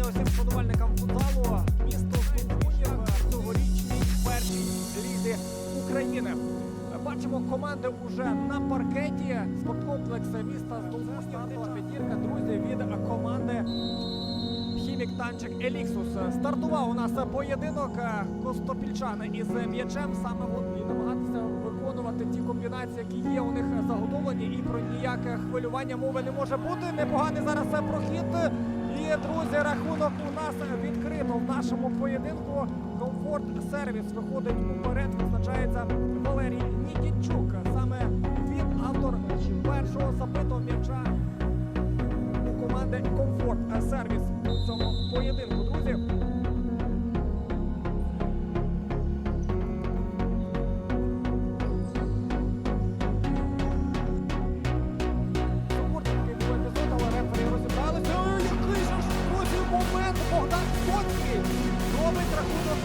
вітання усім шанувальникам футболу. Місто Сумуя цьогорічній першій лізі України. Бачимо команди уже на паркеті. спорткомплекса міста Сумуя стартова п'ятірка. Друзі від команди хімік танчик Еліксус. Стартував у нас поєдинок е, Костопільчани із м'ячем. Саме вони намагатися виконувати ті комбінації, які є у них заготовлені, і про ніяке хвилювання мови не може бути. Непоганий зараз е, прохід. І друзі, рахунок у нас відкрито в нашому поєдинку. Комфорт сервіс виходить уперед. Визначається Валерій Нікітчук. Саме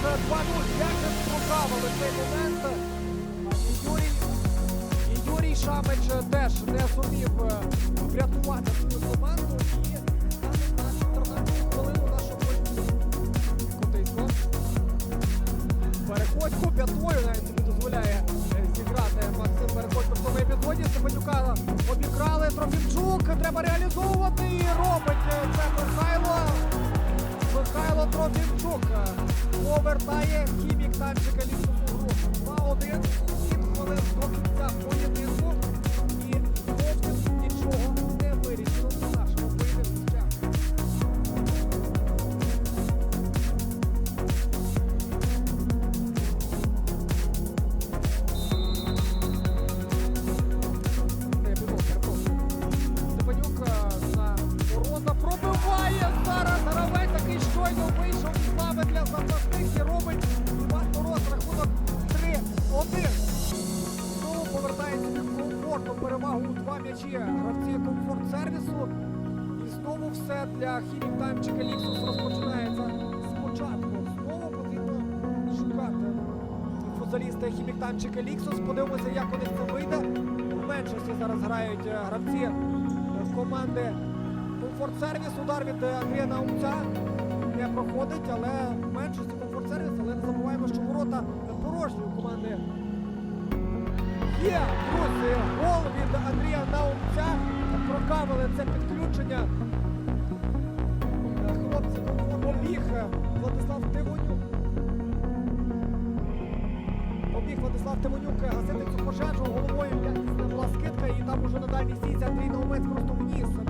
рахунок 2-0. Як же прогавили цей момент. І Юрій, і Юрій Шамич теж не зумів е, врятувати свою команду. І стане на 14 хвилину нашого Котейко. Переходько п'ятою навіть собі дозволяє е, зіграти Максим Переходько в тому епізоді. Степанюка обікрали Трофімчук. Треба реалізовувати і робить е, це Михайло. Трофімчук е, повертає хімік танчика лісову групу. 2-1. 7 хвилин до кінця поєдинку. 3-1. Знову повертається під комфортну перевагу у два м'ячі гравці комфорт сервісу. І знову все для хімік таймчика Ліксус розпочинається спочатку. Знову потрібно шукати футболісти хімік танчика Ліксус. Подивимося, як у них це вийде. У меншості зараз грають е, гравці е, команди Комфорт Сервіс. Удар від е, Андрія Наумця не проходить, але в меншості Комфорт Сервіс. Але не забуваємо, що ворота порожні у команди. Є, друзі, гол від Андрія Наумця. Прокавили це підключення. Хлопці побіг Владислав Тивонюк. Побіг Владислав Тимонюк гасити цю пожежу головою була скидка, і там уже на дальній стійці Андрій Наумець просто вніс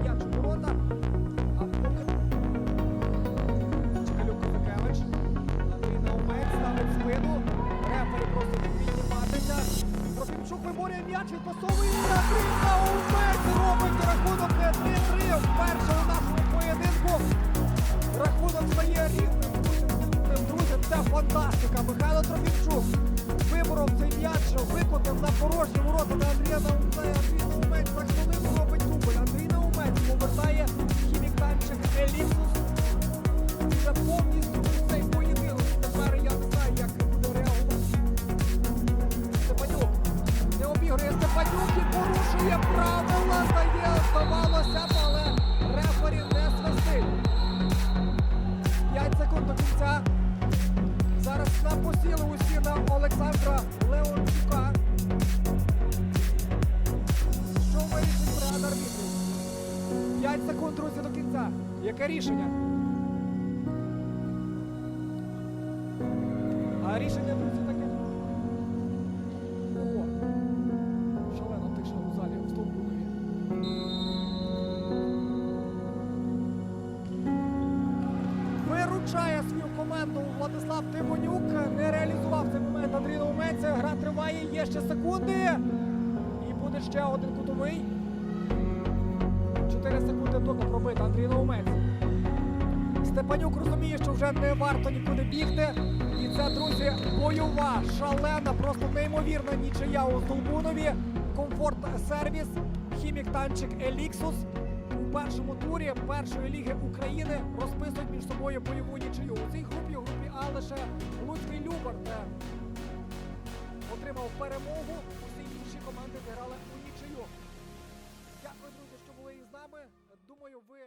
виборює м'яч, на Андрій Наумець робить рахунок 3-3 вперше у нашому поєдинку. Рахунок стає рівним. Друзі, це фантастика. Михайло Трофімчук вибором цей м'яч, викотив на порожні ворота Що вирішить брат арбітрів? 5 секунд, друзі, до кінця. Яке рішення? А рішення, друзі, Свою команду Владислав Тимонюк. Не реалізував цей момент Андрій Наумець. Гра триває, є ще секунди. І буде ще один кутовий. 4 секунди до пробити Андрій Наумець. Степанюк розуміє, що вже не варто нікуди бігти. І це, друзі, бойова, шалена, просто неймовірна нічия у Здолбунові. Комфорт сервіс, хімік танчик Еліксус. Першому турі першої ліги України розписують між собою бойову нічию. У цій групі, групі А лише Луцький Любар, де отримав перемогу. Усі інші команди зіграли у нічию. Дякую, друзі, що були із нами. Думаю, ви